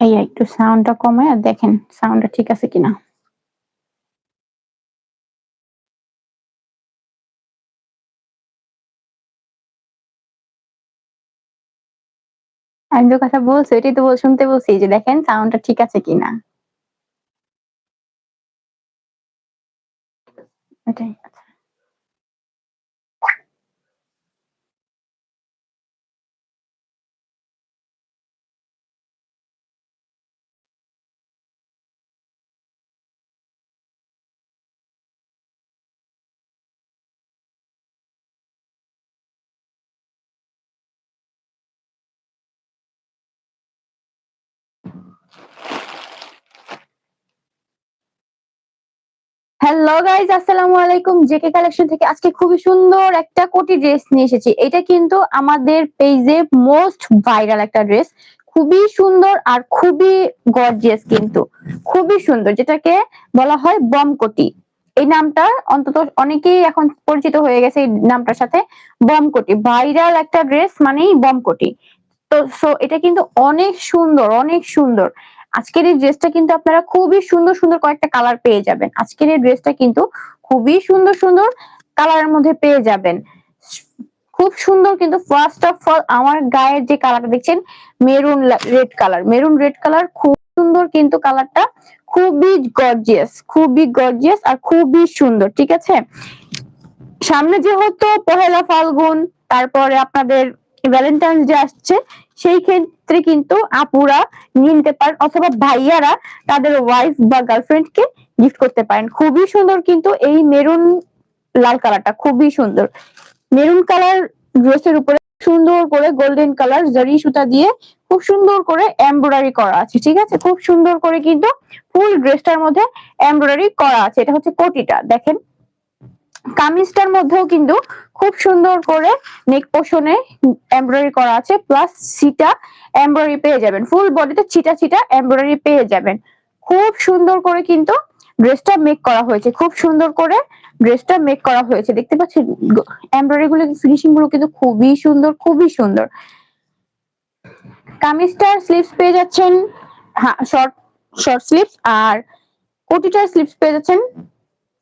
এই একটু সাউন্ডটা কমে আর দেখেন সাউন্ডটা ঠিক আছে কিনা। আমি তো কথা বলছি, এটাই তো শুনতে বলছি যে দেখেন সাউন্ডটা ঠিক আছে কিনা। এটাই। হ্যালো গাইজ আসসালামু আলাইকুম। জেকে কালেকশন থেকে আজকে খুবই সুন্দর একটা কোটি ড্রেস নিয়ে এসেছি। এটা কিন্তু আমাদের পেজে মোস্ট ভাইরাল একটা ড্রেস। খুবই সুন্দর আর খুবই গর্জিয়াস কিন্তু। খুবই সুন্দর, যেটাকে বলা হয় বম কোটি এই নামটা অন্তত অনেকেই এখন পরিচিত হয়ে গেছে এই নামটার সাথে। বম কোটি ভাইরাল একটা ড্রেস মানেই বম কোটি তো সো এটা কিন্তু অনেক সুন্দর অনেক সুন্দর। আজকের এই ড্রেসটা কিন্তু আপনারা খুবই সুন্দর সুন্দর কয়েকটা কালার পেয়ে যাবেন। আজকের এই ড্রেসটা কিন্তু খুবই সুন্দর সুন্দর কালারের মধ্যে পেয়ে যাবেন। খুব সুন্দর কিন্তু ফার্স্ট অফ অল আমার গায়ের যে কালারটা দেখছেন maroon red colour maroon red colour খুব সুন্দর কিন্তু কালারটা খুবই গর্জিয়াস খুবই গর্জিয়াস আর খুবই সুন্দর, ঠিক আছে? সামনে যেহেতু পহেলা ফাল্গুন, তারপরে আপনাদের ভ্যালেন্টাইন্স ডে আসছে, সেই ক্ষেত্রে কিন্তু আপুরা নিতে পারেন অথবা ভাইয়ারা তাদের ওয়াইফ বা গার্লফ্রেন্ডকে গিফট করতে পারেন। খুবই সুন্দর কিন্তু এই মেরুন লাল কালারটা খুবই সুন্দর। মেরুন কালার ড্রেসের উপরে সুন্দর করে গোল্ডেন কালার জারি সুতা দিয়ে খুব সুন্দর করে এমব্রয়ডারি করা আছে, ঠিক আছে? খুব সুন্দর করে কিন্তু ফুল ড্রেসটার মধ্যে এমব্রয়ডারি করা আছে। এটা হচ্ছে কোটিটা, দেখেন। কামিজটার মধ্যেও কিন্তু খুব সুন্দর করে নেক পোষণে এমব্রয়ডারি করা আছে প্লাস সিটা এমব্রয়ডারি পেয়ে যাবেন। ফুল বডিতে ছিটা ছিটা এমব্রয়ডারি পেয়ে যাবেন। খুব সুন্দর করে কিন্তু ড্রেসটা মেক করা হয়েছে। খুব সুন্দর করে ড্রেসটা মেক করা হয়েছে। দেখতে পাচ্ছেন এমব্রয়ডারি গুলো ফিনিশিংগুলো কিন্তু খুবই সুন্দর খুবই সুন্দর। কামিজটার স্লিভস পেয়ে যাচ্ছেন শর্ট শর্ট স্লিভস আর কোটিটার স্লিভস পেয়ে যাচ্ছেন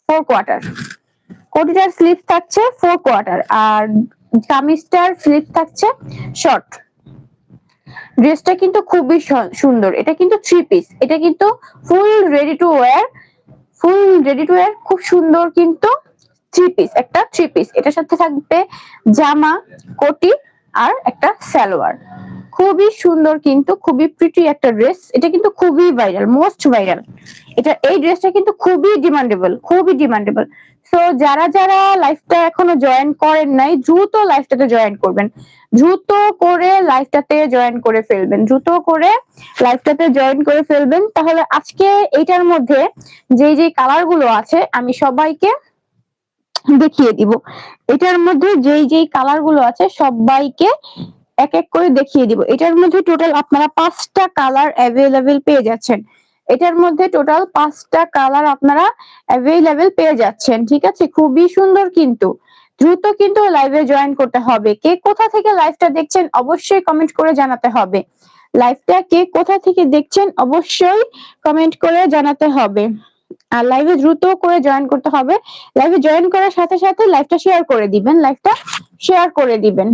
ফোর কোয়ার্টার কোটিটার স্লিভ থাকছে ফোর কোয়ার্টার আর কামিজটার স্লিভ থাকছে শর্ট ড্রেসটা কিন্তু খুবই সুন্দর। এটা কিন্তু থ্রি পিস এটা কিন্তু full ready to wear full ready to wear খুব সুন্দর কিন্তু থ্রি পিস একটা থ্রি পিস এটার সাথে থাকবে জামা, কোটি আর একটা সালোয়ার। খুবই সুন্দর কিন্তু, খুবই প্রিটি একটা ড্রেস এটা কিন্তু খুবই ভাইরাল মোস্ট ভাইরাল এটা, এই ড্রেসটা কিন্তু খুবই ডিমান্ডেবল খুবই ডিমান্ডেবল সো যারা যারা লাইফটা এখনও জয়েন করেন নাই, দ্রুত লাইফটাতে জয়েন করবেন। দ্রুত করে লাইফটাতে জয়েন করে ফেলবেন। দ্রুত করে লাইফটাতে জয়েন করে ফেলবেন। তাহলে আজকে এইটার মধ্যে যে যে কালারগুলো আছে, আমি সবাইকে দেখিয়ে দিব। এটার মধ্যে যেই যেই কালারগুলো আছে, সবাইকে এক এক করে দেখিয়ে দিব। এটার মধ্যে টোটাল আপনারা পাঁচটা কালার অ্যাভেলেবেল পেয়ে যাচ্ছেন। এটার মধ্যে টোটাল পাঁচটা কালার আপনারা অ্যাভেলেবেল পেয়ে যাচ্ছেন, ঠিক আছে? খুবই সুন্দর কিন্তু। দ্রুত কিন্তু লাইভে জয়েন করতে হবে। কে কোথা থেকে লাইভটা দেখছেন অবশ্যই কমেন্ট করে জানাতে হবে। লাইভটা কে কোথা থেকে দেখছেন অবশ্যই কমেন্ট করে জানাতে হবে। আর লাইভে দ্রুত করে জয়েন করতে হবে। লাইভে জয়েন করার সাথে সাথে লাইভটা শেয়ার করে দিবেন। লাইভটা শেয়ার করে দিবেন।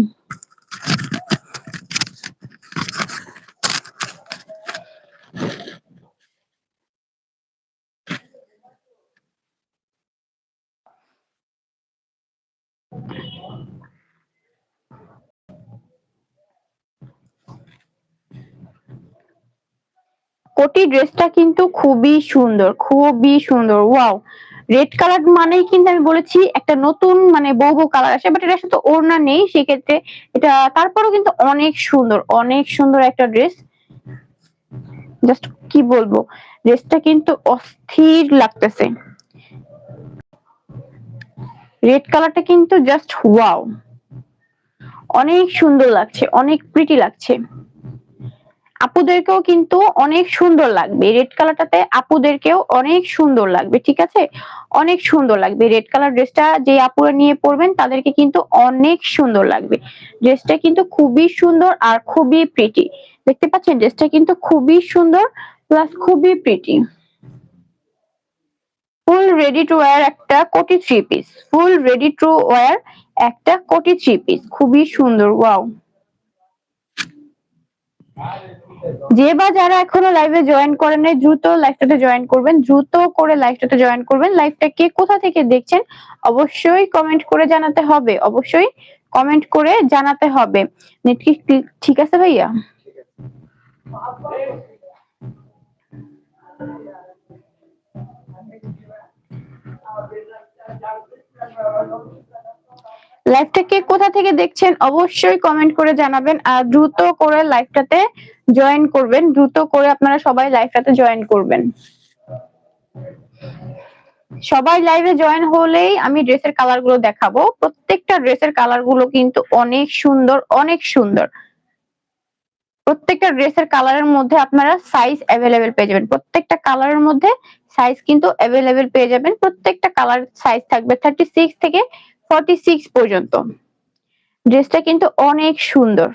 কোটি ড্রেসটা কিন্তু খুবই সুন্দর খুবই সুন্দর, ওয়াও। রেড কালার মানেই কিন্তু আমি বলেছি একটা নতুন মানে বউ বউ কালার আসে বাট এটার সাথে ওড়না নেই, সেক্ষেত্রে এটা, তারপরেও কিন্তু অনেক সুন্দর অনেক সুন্দর একটা ড্রেস জাস্ট কি বলব ড্রেসটা কিন্তু অস্থির লাগতেছে। রেড কালারটা কিন্তু জাস্ট ওয়াও অনেক সুন্দর লাগছে, অনেক প্রিটি লাগছে। আপুদেরকেও কিন্তু অনেক সুন্দর লাগবে। রেড কালারটাতে আপুদেরকেও অনেক সুন্দর লাগবে, ঠিক আছে? অনেক সুন্দর লাগবে। রেড কালার ড্রেসটা যে আপুরা নিয়ে পরবেন, তাদেরকে কিন্তু অনেক সুন্দর লাগবে। ড্রেসটা কিন্তু খুবই সুন্দর আর খুবই প্রিটি দেখতে পাচ্ছেন? ড্রেসটা কিন্তু খুবই সুন্দর প্লাস খুবই pretty full ready to wear একটা কোটি three piece full ready to wear একটা কোটি থ্রি পিস খুবই সুন্দর ওয়াও যে বা যারা এখনও লাইভে জয়েন করেন নাই, দ্রুত লাইভটাতে জয়েন করবেন, দ্রুত করে লাইভটাতে জয়েন করবেন। লাইভটা কে কোথা থেকে দেখছেন, অবশ্যই কমেন্ট করে জানাতে হবে। অবশ্যই কমেন্ট করে জানাতে হবে। নেট কি ঠিক আছে ভাইয়া? লাইভটা কে কোথা থেকে দেখছেন অবশ্যই কমেন্ট করে জানাবেন আর দ্রুত করে লাইভটাতে জয়েন করবেন। দ্রুত করে আপনারা সবাই লাইভটাতে জয়েন করবেন। সবাই লাইভে জয়েন হলেই আমি ড্রেসের কালারগুলো দেখাবো। প্রত্যেকটা ড্রেসের কালারগুলো কিন্তু অনেক সুন্দর অনেক সুন্দর। প্রত্যেকটা ড্রেসের কালারের মধ্যে আপনারা সাইজ অ্যাভেলেবেল পেয়ে যাবেন। প্রত্যেকটা কালারের মধ্যে সাইজ কিন্তু অ্যাভেলেবেল পেয়ে যাবেন। প্রত্যেকটা কালার সাইজ থাকবে থার্টি সিক্স থেকে ফর্টি সিক্স পর্যন্ত। ড্রেসটা কিন্তু অনেক সুন্দর।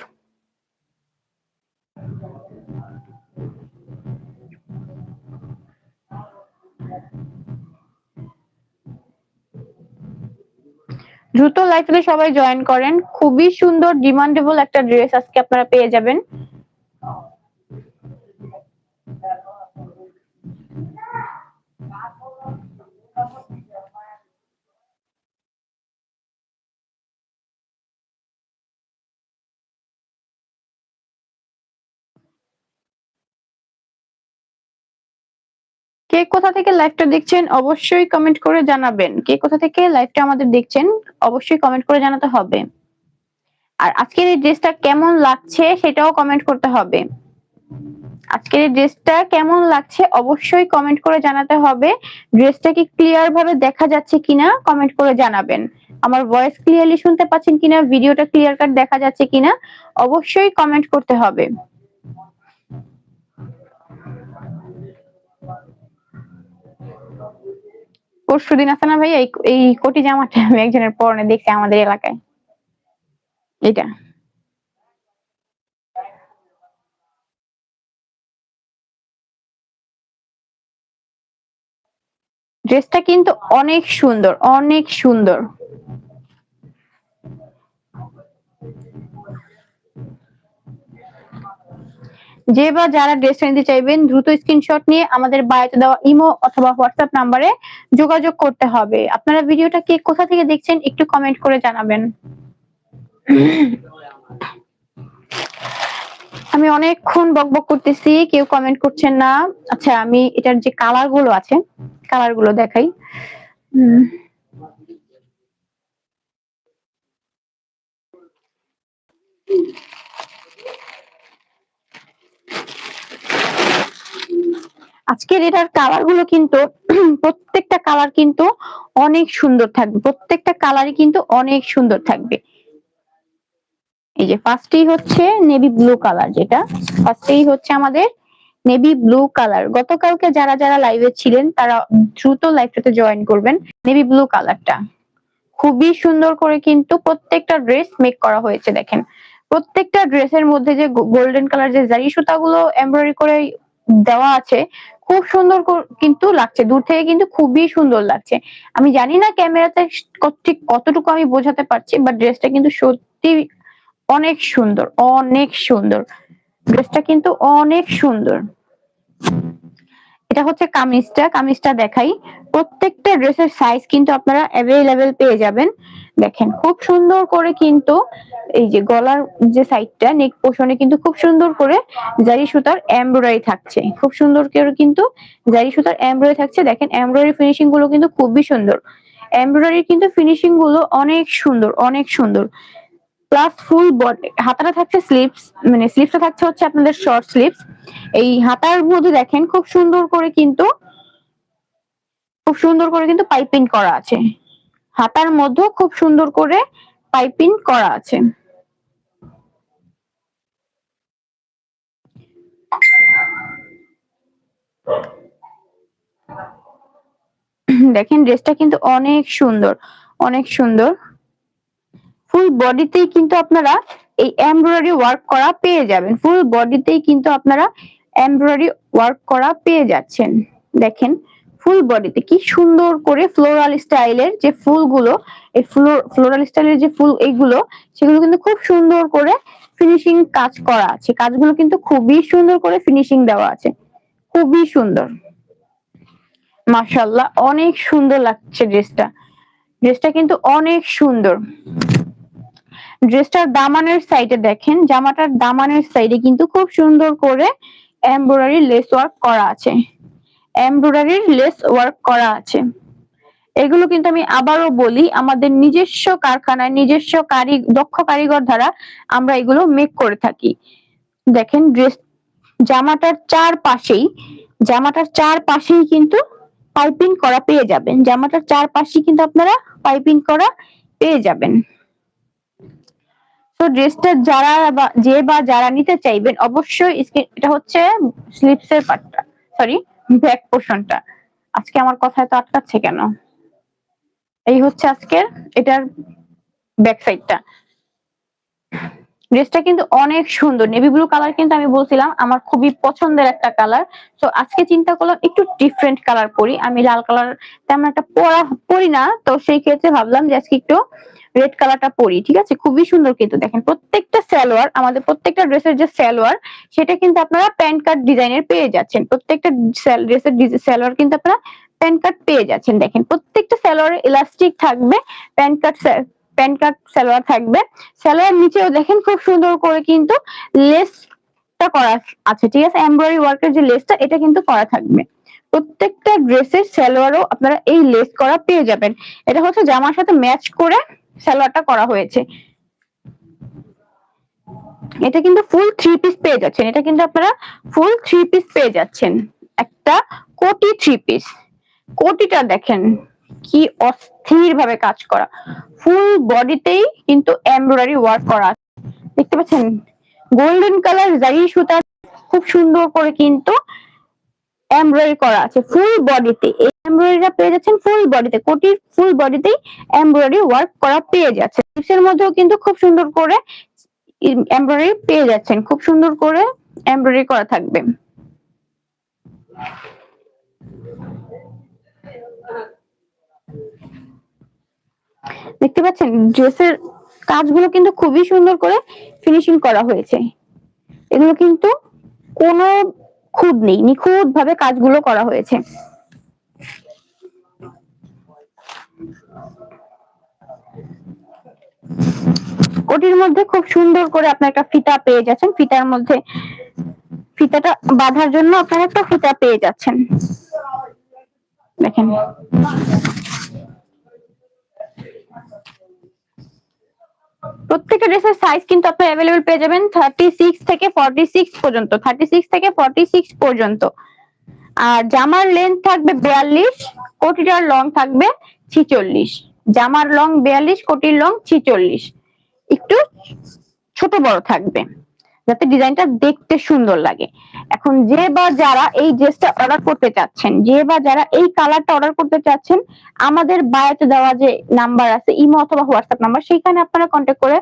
দ্রুত লাইফে সবাই জয়েন করেন। খুবই সুন্দর ডিমান্ডেবল একটা ড্রেস আজকে আপনারা পেয়ে যাবেন। কে কোথা থেকে লাইভটা দেখছেন অবশ্যই কমেন্ট করে জানাবেন। কে কোথা থেকে লাইভটা আমাদের দেখছেন অবশ্যই কমেন্ট করে জানাতে হবে। আর আজকের এই ড্রেসটা কেমন লাগছে সেটাও কমেন্ট করতে হবে। আজকের এই ড্রেসটা কেমন লাগছে অবশ্যই কমেন্ট করে জানাতে হবে। ড্রেসটা কি ক্লিয়ার ভাবে দেখা যাচ্ছে কিনা কমেন্ট করে জানাবেন। আমার ভয়েস ক্লিয়ারলি শুনতে পাচ্ছেন কিনা? ভিডিওটা ক্লিয়ার কাট দেখা যাচ্ছে কিনা? অবশ্যই কমেন্ট করতে হবে। পরশু দিন আছে না ভাই এই কোটি জামাটা আমি একজনের পরনে দেখছি আমাদের এলাকায়। এটা ড্রেসটা কিন্তু অনেক সুন্দর অনেক সুন্দর। যে বা যারা ড্রেস নিতে চাইবেন, দ্রুত স্ক্রিনশট নিয়ে আমাদের বায়োতে দেওয়া ইমো অথবা হোয়াটসঅ্যাপ নাম্বারে যোগাযোগ করতে হবে। আপনারা ভিডিওটা কে কোথা থেকে দেখছেন, একটু কমেন্ট করে জানাবেন। আমি অনেকক্ষণ বকবক করতেছি, কেউ কমেন্ট করছেন না। আচ্ছা আমি এটার যে কালারগুলো আছে কালারগুলো দেখাই। উম আজকের এটার কালারগুলো কিন্তু প্রত্যেকটা কালার কিন্তু অনেক সুন্দর থাকবে। প্রত্যেকটা কালারই কিন্তু অনেক সুন্দর থাকবে। এই যে ফার্স্টেই হচ্ছে নেভি ব্লু কালার যেটা। ফার্স্টেই হচ্ছে আমাদের নেভি ব্লু কালার গতকালকে যারা যারা লাইভে ছিলেন, তারা দ্রুত লাইভটাতে জয়েন করবেন নেভি ব্লু কালারটা খুবই সুন্দর করে কিন্তু প্রত্যেকটা ড্রেস মেক করা হয়েছে, দেখেন। প্রত্যেকটা ড্রেসের মধ্যে যে গোল্ডেন কালার যে জারি সুতাগুলো এমব্রয়ডারি করে দেওয়া আছে খুব সুন্দর কিন্তু লাগছে। দূর থেকে কিন্তু খুবই সুন্দর লাগছে। আমি জানি না ক্যামেরাতে ঠিক কতটুকু আমি বোঝাতে পারছি বাট ড্রেসটা কিন্তু সত্যি অনেক সুন্দর অনেক সুন্দর। ড্রেসটা কিন্তু অনেক সুন্দর। এটা হচ্ছে কামিজটা। কামিজটা দেখাই। প্রত্যেকটা ড্রেসের সাইজ কিন্তু আপনারা অ্যাভেলেবেল পেয়ে যাবেন। দেখেন, খুব সুন্দর করে কিন্তু এই যে গলার যে সাইডটা নেক পোষণে কিন্তু খুব সুন্দর করে জারি সুতার এমব্রয়ডারি থাকছে। খুব সুন্দর করে কিন্তু জারি সুতার এমব্রয়ডারি থাকছে। দেখেন এমব্রয়ডারি ফিনিশিংগুলো কিন্তু খুবই সুন্দর। এমব্রয়ডারি কিন্তু ফিনিশিংগুলো অনেক সুন্দর অনেক সুন্দর। প্লাস ফুল বডি হাতাটা থাকছে স্লিপস মানে স্লিপসটা থাকছে হচ্ছে আপনাদের শর্ট স্লিপস এই হাতার মধ্যে দেখেন, খুব সুন্দর করে কিন্তু, খুব সুন্দর করে কিন্তু পাইপিং করা আছে। হাতার মধ্যে খুব সুন্দর করে পাইপিং করা আছে। দেখেন ড্রেসটা কিন্তু অনেক সুন্দর অনেক সুন্দর। ফুল বডিতেই কিন্তু আপনারা এই এমব্রয়ডারি ওয়ার্ক করা পেয়ে যাবেন। ফুল বডিতেই কিন্তু আপনারা এমব্রয়ডারি ওয়ার্ক করা পেয়ে যাচ্ছেন। দেখেন ফুল বডিতে কি সুন্দর করে ফ্লোরাল স্টাইলের যে ফুলগুলো, এই ফ্লোরাল স্টাইলের যে ফুল এইগুলো, সেগুলো কিন্তু খুব সুন্দর করে ফিনিশিং কাজ করা আছে। কাজগুলো কিন্তু খুবই সুন্দর করে ফিনিশিং দেওয়া আছে। খুবই সুন্দর। মাশাল্লাহ অনেক সুন্দর লাগছে ড্রেসটা। ড্রেসটা কিন্তু অনেক সুন্দর। ড্রেসটার দামানের সাইডে দেখেন, জামাটার দামানের সাইডে কিন্তু খুব সুন্দর করে এমব্রয়ডারি লেস ওয়ার্ক করা আছে। এমব্রয়ডারির লেস ওয়ার্ক করা আছে। এগুলো কিন্তু আমি আবারও বলি, আমাদের নিজস্ব কারখানায়, নিজস্ব কারি, দক্ষ কারিগর দ্বারা আমরা এগুলো মেক করে থাকি। দেখেন ড্রেস জামাটার চার পাশেই জামাটার চার পাশেই কিন্তু পাইপিং করা পেয়ে যাবেন। জামাটার চার পাশেই কিন্তু আপনারা পাইপিং করা পেয়ে যাবেন। তো ড্রেসটা যারা যে বা যারা নিতে চাইবেন, অবশ্যই এটা হচ্ছে স্লিপস এর পার্টটা সরি ব্যাক পোর্শনটা আজকে আমার কথায় তো আটকাচ্ছে কেন? এই হচ্ছে আজকের, এটার ব্যাক সাইডটা ড্রেসটা কিন্তু অনেক সুন্দর। নেভি ব্লু কালার কিন্তু আমি বলছিলাম, আমার খুবই পছন্দের একটা কালার তো আজকে চিন্তা করলাম একটু ডিফারেন্ট কালার পরি। আমি লাল কালার তেমন একটা পরা, পরি না, তো সেই ক্ষেত্রে ভাবলাম যে আজকে একটু রেড কালারটা পরি, ঠিক আছে? খুবই সুন্দর কিন্তু দেখেন, প্রত্যেকটা সালোয়ার, আমাদের প্রত্যেকটা ড্রেসের যে সালোয়ার, সেটা কিন্তু আপনারা প্যান্ট কাট ডিজাইনের পেয়ে যাচ্ছেন। প্রত্যেকটা ড্রেসের সালোয়ার কিন্তু আপনারা প্যান্ট কাট পেয়ে যাচ্ছেন, দেখেন। প্রত্যেকটা সালোয়ারে ইলাস্টিক থাকবে, pant cut pant cut salwar থাকবে। সালোয়ার নিচেও দেখেন খুব সুন্দর করে কিন্তু লেসটা করা আছে, ঠিক আছে? এমব্রয়ডারি ওয়ার্কের যে লেসটা এটা কিন্তু করা থাকবে। প্রত্যেকটা ড্রেসের সালোয়ারও আপনারা এই লেস করা পেয়ে যাবেন। এটা হচ্ছে জামার সাথে ম্যাচ করে সালোয়ারটা করা হয়েছে। এটা কিন্তু ফুল থ্রি পিস পেয়ে যাচ্ছেন। এটা কিন্তু আপনারা ফুল থ্রি পিস পেয়ে যাচ্ছেন। একটা কোটি থ্রি পিস কোটিটা দেখেন কি অস্থির ভাবে কাজ করা। ফুল বডিতেই কিন্তু এমব্রয়ডারি ওয়ার্ক করা। দেখতে পাচ্ছেন? গোল্ডেন কালার জারি সুতা খুব সুন্দর করে কিন্তু এমব্রয়ডারি করা আছে ফুল বডিতে এই এমব্রয়ডারিটা পেয়ে যাচ্ছেন ফুল বডিতে কোটির ফুল বডিতেই এমব্রয়ডারি ওয়ার্ক করা পেয়ে যাচ্ছে এর মধ্যেও কিন্তু খুব সুন্দর করে এমব্রয়ডারি পেয়ে যাচ্ছেন। খুব সুন্দর করে এমব্রয়ডারি করা থাকবে। দেখতে পাচ্ছেন ড্রেসের কাজগুলো কিন্তু খুবই সুন্দর করে ফিনিশিং করা হয়েছে। এগুলো কিন্তু কোনো খুঁত নেই নিখুঁত ভাবে কাজগুলো করা হয়েছে। ওটির মধ্যে খুব সুন্দর করে আপনার একটা ফিতা পেয়ে যাচ্ছেন। ফিতার মধ্যে, ফিতাটা বাঁধার জন্য আপনারা একটা ফিতা পেয়ে যাচ্ছেন। দেখেন। প্রত্যেকটা ড্রেসের সাইজ কিন্তু আপনি অ্যাভেলেবল পেয়ে যাবেন থার্টি সিক্স থেকে ফর্টি সিক্স পর্যন্ত থার্টি সিক্স থেকে ফর্টি সিক্স পর্যন্ত। আর জামার লেন্থ থাকবে বিয়াল্লিশ, কোটিটার লং থাকবে ছিচল্লিশ। জামার লং বিয়াল্লিশ, কোটির লং ছিচল্লিশ। একটু ছোট বড় থাকবে। যাতে ডিজাইনটা দেখতে সুন্দর লাগে। এখন যে বা যারা এই ড্রেসটা অর্ডার করতে চাচ্ছেন, যে বা যারা এই কালারটা অর্ডার করতে চাচ্ছেন, আমাদের বায়োতে দেওয়া যে নাম্বার আছে, ইমো অথবা হোয়াটসঅ্যাপ নাম্বার সেইখানে আপনারা কন্ট্যাক্ট করে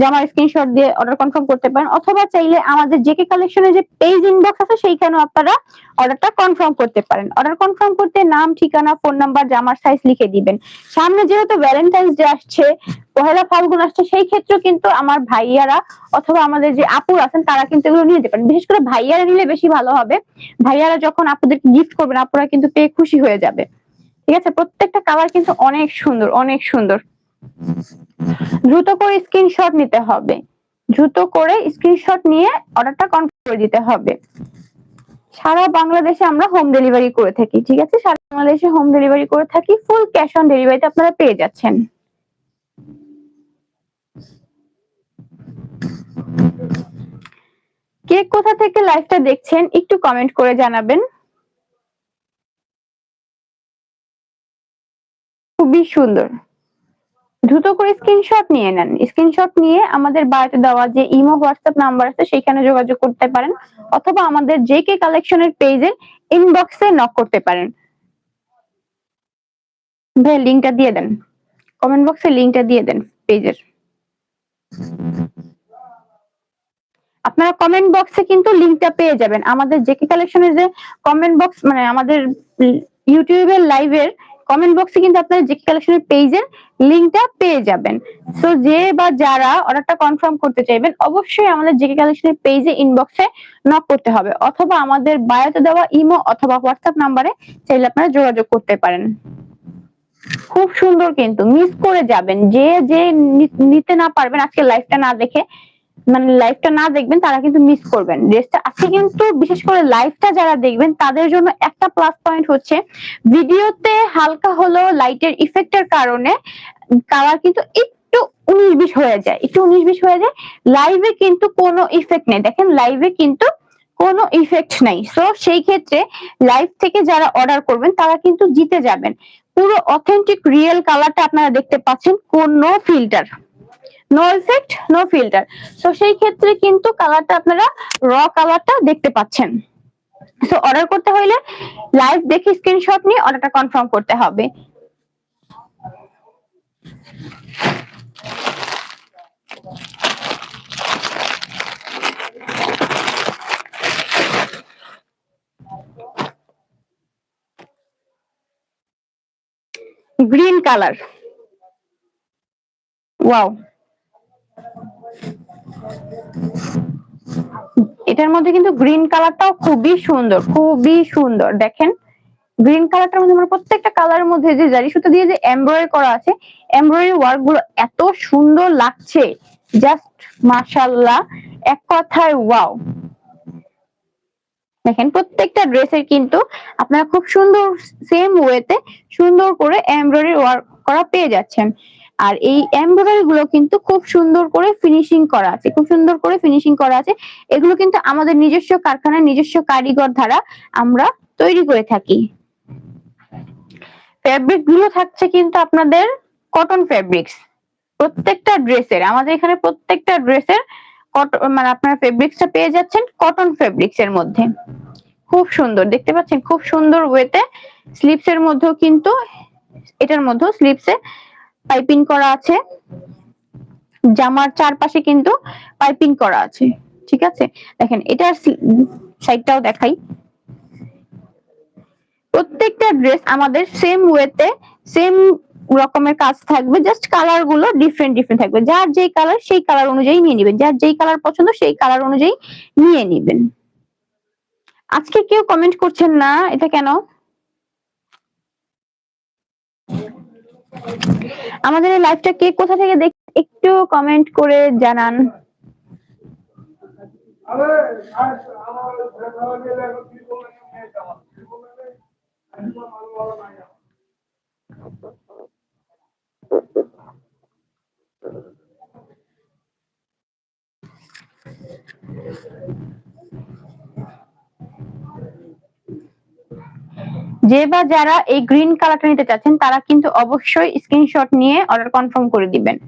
জামার স্ক্রিনশট দিয়ে অর্ডার কনফার্ম করতে পারেন, অথবা চাইলে আমাদের জেকে কালেকশনের যে পেজ ইনবক্স আছে, সেইখানেও আপনারা অর্ডারটা কনফার্ম করতে পারেন। অর্ডার কনফার্ম করতে নাম, ঠিকানা ফোন নাম্বার জামার সাইজ লিখে দিবেন। সামনে যেহেতু ভ্যালেন্টাইন্স ডে আসছে, পহেলা ফাল্গুন আসছে, সেই ক্ষেত্রে কিন্তু আমার ভাইয়ারা অথবা আমাদের যে আপুর আছেন, তারা কিন্তু এগুলো নিয়ে যেতে পারেন। বিশেষ করে ভাইয়ারা নিলে বেশি ভালো হবে। ভাইয়ারা যখন আপুদেরকে গিফট করবেন, আপুরা কিন্তু পেয়ে খুশি হয়ে যাবে। ঠিক আছে? প্রত্যেকটা কালার কিন্তু অনেক সুন্দর অনেক সুন্দর। দ্রুত করে স্ক্রিনশট নিতে হবে। দ্রুত করে স্ক্রিনশট নিয়ে অর্ডারটা কনফার্ম করে দিতে হবে। সারা বাংলাদেশে আমরা হোম ডেলিভারি করে থাকি, ঠিক আছে? সারা বাংলাদেশে হোম ডেলিভারি করে থাকি ফুল ক্যাশ অন ডেলিভারিতে আপনারা পেয়ে যাচ্ছেন। কে কোথা থেকে লাইভটা দেখছেন, একটু কমেন্ট করে জানাবেন। খুবই সুন্দর। দ্রুত করে স্ক্রিনশট নিয়ে নেন। স্ক্রিনশট নিয়ে আমাদের বাড়িতে দেওয়া যে ইমো হোয়াটসঅ্যাপ নাম্বার আছে সেখানে যোগাযোগ করতে পারেন অথবা আমাদের জে কে কালেকশনের পেজে ইনবক্সে নক করতে পারেন। ভাই লিংকটা দিয়ে দেন। কমেন্ট বক্সে লিংকটা দিয়ে দেন পেজের আপনারা কমেন্ট বক্সে কিন্তু লিংকটা পেয়ে যাবেন। আমাদের জেকে কালেকশনের যে কমেন্ট বক্স মানে আমাদের ইউটিউবের লাইভের কমেন্ট বক্সে কিন্তু আপনারা জেকে কালেকশনের পেজের লিংকটা পেয়ে যাবেন। সো যে বা যারা অর্ডারটা কনফার্ম করতে চাইবেন, অবশ্যই আমাদের জেকে কালেকশনের পেজে ইনবক্সে নক করতে হবে। অথবা আমাদের বায়োতে দেওয়া ইমো অথবা হোয়াটসঅ্যাপ নাম্বারে চাইলে আপনারা যোগাযোগ করতে পারেন। খুব সুন্দর কিন্তু মিস করে যাবেন। যে যে নিতে না পারবেন আজকে লাইভটা না দেখে মানে লাইভটা না দেখবেন, তারা কিন্তু মিস করবেন। ড্রেসটা আজকে কিন্তু, বিশেষ করে লাইভটা যারা দেখবেন, তাদের জন্য একটা প্লাস পয়েন্ট হচ্ছে ভিডিওতে হালকা হলো লাইটের ইফেক্টের কারণে কালার কিন্তু একটু উনিশ বিশ হয়ে যায়। একটু উনিশ বিশ হয়ে যায় লাইভে কিন্তু কোনো ইফেক্ট নেই। দেখেন লাইভে কিন্তু কোনো ইফেক্ট নাই। সো সেই ক্ষেত্রে লাইভ থেকে যারা অর্ডার করবেন, তারা কিন্তু জিতে যাবেন। পুরো অথেন্টিক রিয়েল কালারটা আপনারা দেখতে পাচ্ছেন, কোনো filter no effect no filter তো সেই ক্ষেত্রে কিন্তু কালারটা আপনারা র কালারটা দেখতে পাচ্ছেন। সো অর্ডার করতে হলে লাইভ দেখে স্ক্রিনশট নিয়ে অর্ডারটা কনফার্ম করতে হবে। গ্রিন কালার ওয়াও এটার মধ্যে কিন্তু গ্রিন কালারটাও খুবই সুন্দর খুবই সুন্দর। দেখেন গ্রিন কালারটার মধ্যে আমরা প্রত্যেকটা কালারের মধ্যে যে জারি সুতো দিয়ে যে এমব্রয়ডারি করা আছে এমব্রয়ডারি ওয়ার্কগুলো এত সুন্দর লাগছে। জাস্ট মাশাল্লাহ এক কথায় ওয়াও দেখেন, প্রত্যেকটা ড্রেসের কিন্তু আপনারা খুব সুন্দর সেম ওয়েতে সুন্দর করে এমব্রয়ডারি ওয়ার্ক করা পেয়ে যাচ্ছেন। আর এই এমব্রয়ডারি গুলো কিন্তু খুব সুন্দর করে ফিনিশিং করা আছে, খুব সুন্দর করে ফিনিশিং করা আছে। এগুলো কিন্তু আমাদের নিজস্ব কারখানার নিজস্ব কারিগর দ্বারা আমরা তৈরি করে থাকি। ফেব্রিকগুলো থাকছে কিন্তু আপনাদের কটন ফেব্রিক্স প্রত্যেকটা ড্রেসের, আমাদের এখানে প্রত্যেকটা ড্রেসের মানে আপনারা ফেব্রিক্সটা পেয়ে যাচ্ছেন কটন ফেব্রিক্স এর মধ্যে। খুব সুন্দর, দেখতে পাচ্ছেন? খুব সুন্দর ওয়েতে স্লিপস এর মধ্যেও কিন্তু, এটার মধ্যেও স্লিপসে পাইপিং করা আছে। জামার চারপাশে কিন্তু পাইপিং করা আছে, ঠিক আছে? দেখেন, এটার সাইডটাও দেখাই। প্রত্যেকটা ড্রেস আমাদের সেম ওয়েতে সেম রকমের কাজ থাকবে জাস্ট কালারগুলো ডিফারেন্ট ডিফারেন্ট থাকবে। যার যেই কালার সেই কালার অনুযায়ী নিয়ে নেবেন। যার যেই কালার পছন্দ, সেই কালার অনুযায়ী নিয়ে নেবেন। আজকে কেউ কমেন্ট করছেন না, এটা কেন? আমাদের এই লাইভটা কে কোথা থেকে দেখ একটু কমেন্ট করে জানান। যে বা যারা এই গ্রিন কালারটা নিতে চাচ্ছেন, তারা কিন্তু অবশ্যই স্ক্রিনশট নিয়ে অর্ডার কনফার্ম করে দিবেন।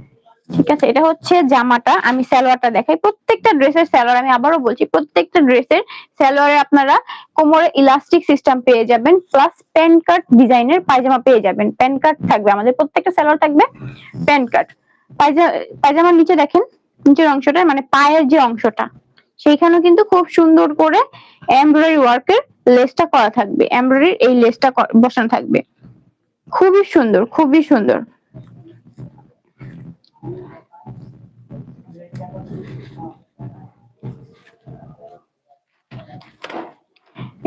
ঠিক আছে? এটা হচ্ছে জামাটা। আমি সালোয়ারটা দেখাই। প্রত্যেকটা ড্রেসের সালোয়ার, আমি আবারও বলছি, প্রত্যেকটা ড্রেসের সালোয়ারে আপনারা কোমরে ইলাস্টিক সিস্টেম পেয়ে যাবেন প্লাস প্যান কাট ডিজাইনের পায়জামা পেয়ে যাবেন। প্যান কাট থাকবে আমাদের, প্রত্যেকটা সালোয়ার থাকবে প্যান কাট পায়জামার নিচে দেখেন, নিচের অংশটা মানে পায়ের যে অংশটা। সেইখানেও কিন্তু খুব সুন্দর করে এমব্রয়ডারি ওয়ার্কের লেসটা করা থাকবে। এমব্রয়ডারির এই লেসটা বসানো থাকবে। খুবই সুন্দর খুবই সুন্দর।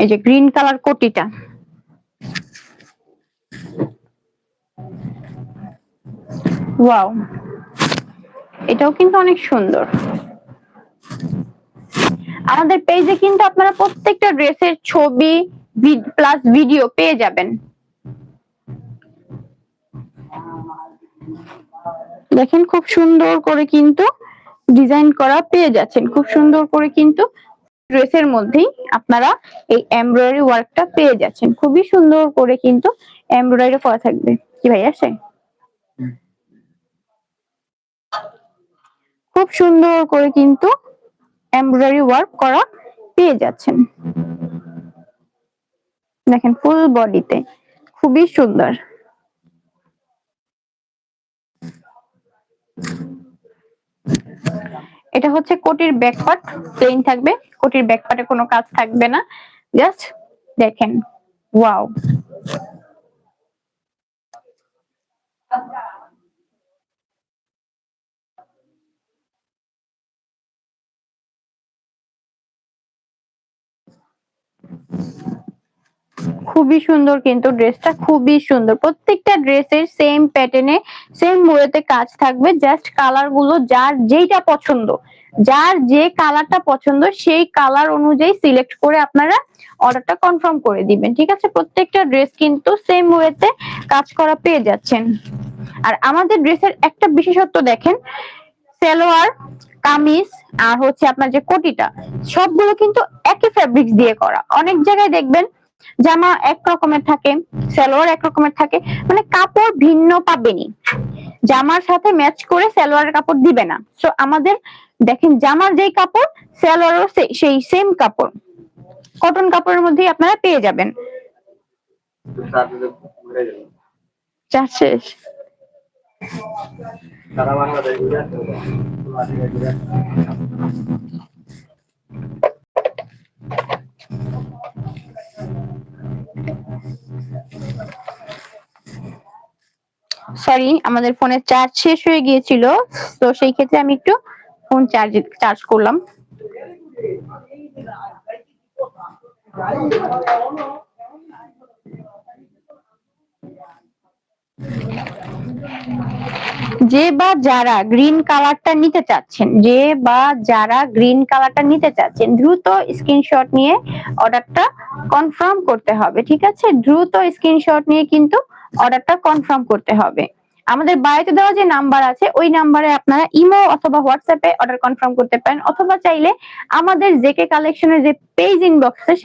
এই যে গ্রিন কালার কোটিটা। ওয়াও এটাও কিন্তু অনেক সুন্দর। আমাদের পেজে কিন্তু আপনারা প্রত্যেকটা ড্রেসের ছবি প্লাস ভিডিও পেয়ে যাবেন। দেখেন খুব সুন্দর করে কিন্তু ডিজাইন করা পেয়ে যাচ্ছেন। খুব সুন্দর করে কিন্তু ড্রেসের মধ্যেই আপনারা এই এমব্রয়ডারি ওয়ার্কটা পেয়ে যাচ্ছেন। খুবই সুন্দর করে কিন্তু এমব্রয়ডারি করা থাকবে। কি ভাই আসে? খুব সুন্দর করে কিন্তু এমব্রয়ডারি ওয়ার্ক করা পেয়ে যাচ্ছেন। দেখেন ফুল বডিতে খুবই সুন্দর। এটা হচ্ছে কোটির ব্যাকপার্ট প্লেন থাকবে। কোটির ব্যাকপার্টে কোনো কাজ থাকবে না। জাস্ট দেখেন ওয়াও খুবই সুন্দর কিন্তু ড্রেসটা, খুবই সুন্দর। প্রত্যেকটা ড্রেসের সেম প্যাটার্নে সেম ওয়েতে কাজ থাকবে। জাস্ট কালারগুলো যার যেইটা পছন্দ, যার যে কালারটা পছন্দ, সেই কালার অনুযায়ী সিলেক্ট করে আপনারা অর্ডারটা কনফার্ম করে দিবেন। ঠিক আছে? প্রত্যেকটা ড্রেস কিন্তু সেম ওয়েতে কাজ করা পেয়ে যাচ্ছেন। আর আমাদের ড্রেসের একটা বিশেষত্ব দেখেন, সালোয়ার, কামিজ, আর হচ্ছে আপনার যে কোটিটা, সবগুলো কিন্তু একই ফ্যাব্রিক্স দিয়ে করা। অনেক জায়গায় দেখবেন জামা এক রকমের থাকে, সালোয়ার এক রকমের থাকে মানে কাপড় ভিন্ন পাবেনি জামার সাথে ম্যাচ করে সালোয়ারের কাপড় দিবে না। সো আমাদের দেখেন জামার যেই কাপড়, সালোয়ারও সেই সেম কাপড়। কটন কাপড়ের মধ্যেই আপনারা পেয়ে যাবেন। শেষ। সরি আমাদের ফোনে চার্জ শেষ হয়ে গিয়েছিল, তো সেই ক্ষেত্রে আমি একটু ফোন চার্জ চার্জ করলাম। যে বা যারা গ্রিন কালারটা নিতে চাচ্ছেন, যে বা যারা গ্রিন কালারটা নিতে চাচ্ছেন, দ্রুত স্ক্রিনশট নিয়ে অর্ডারটা কনফার্ম করতে হবে, ঠিক আছে? দ্রুত স্ক্রিনশট নিয়ে কিন্তু অর্ডারটা কনফার্ম করতে হবে। আমাদের বাড়িতে দেওয়া যে নাম্বার আছে, ওই নাম্বারে আপনারা ইমো অথবা হোয়াটসঅ্যাপে অর্ডার কনফার্ম করতে পারেন, অথবা চাইলে আমাদের জেকে কালেকশনের যে পেজ ইনবক্সে